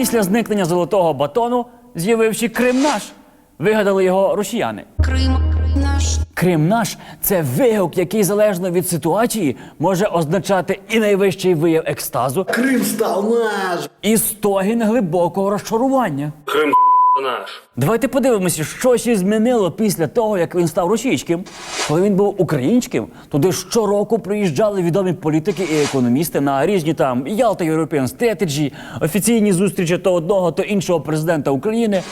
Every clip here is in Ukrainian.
Після зникнення золотого батону з'явився Крим наш. Вигадали його росіяни. Крим наш. Крим наш це вигук, який залежно від ситуації може означати і найвищий вияв екстазу, Крим став наш. і стогін глибокого розчарування. Крым наш. Давайте подивимося, що ще змінило після того, як він став російським. Коли він був українським, туди щороку приїжджали відомі політики і економісти на різні там Ялта European Strategy, офіційні зустрічі то одного, то іншого президента України.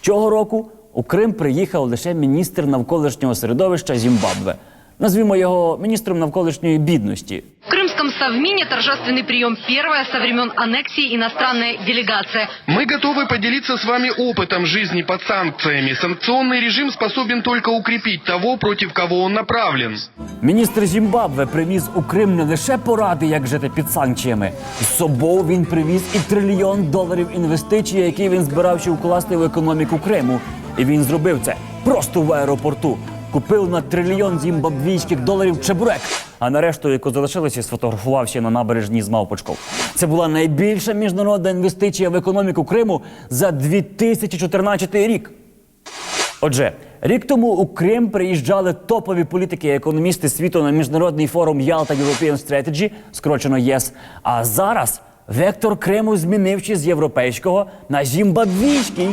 Цього року у Крим приїхав лише міністр навколишнього середовища Зімбабве. Назвімо його міністром навколишньої бідності. В Крымском Совмине торжественный прием первая со времен аннексии иностранная делегация. Мы готовы поделиться с вами опытом жизни под санкциями. Санкционный режим способен только укрепить того, против кого он направлен. Міністр Зімбабве привіз у Крим не лише поради, як жити під санкціями. З собою він привіз і трильйон доларів інвестицій, які він збирався вкласти в економіку Криму. І він зробив це просто в аеропорту. Купив на трильйон зімбабвійських доларів чебурек. А на решту, яку залишилося, сфотографувався на набережній з мавпочком. Це була найбільша міжнародна інвестиція в економіку Криму за 2014 рік. Отже, рік тому у Крим приїжджали топові політики і економісти світу на міжнародний форум Ялта European Strategy, скорочено ЄС. А зараз вектор Криму змінивши з європейського на зімбабвійський.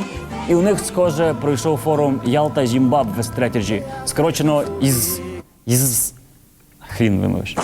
І у них, схоже, пройшов форум Ялта Зімбабве стретежі. скорочено із. із. Хрін вимовиш.